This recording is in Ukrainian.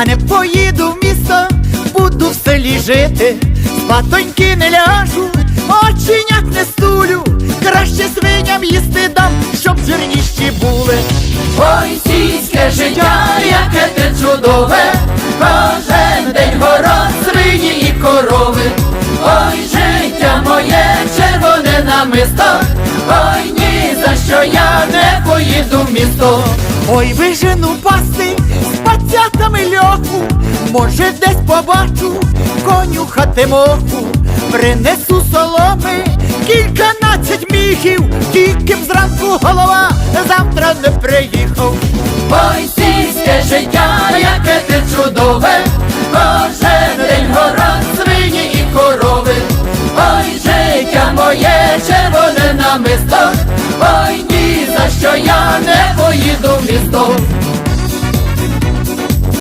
та не поїду в місто, буду в селі жити, спатоньки не ляжу, оченят не стулю, краще свиням їсти дам, щоб жирніші були. Ой, сільське життя, яке ти чудове, кожен день город, свині і корови. Ой, життя моє, червоне намисто, ой, ні за що я не поїду в місто. Ой, вижену пасти з льоху, може десь побачу конюхати моху, принесу соломи, кільканадцять міхів, тільки б зранку голова завтра не приїхав. Ой, сільське життя, яке ти чудове, кожен день город, свині і корови. Ой, життя моє, червоне намисто, ой, ні за що я не поїду в місто.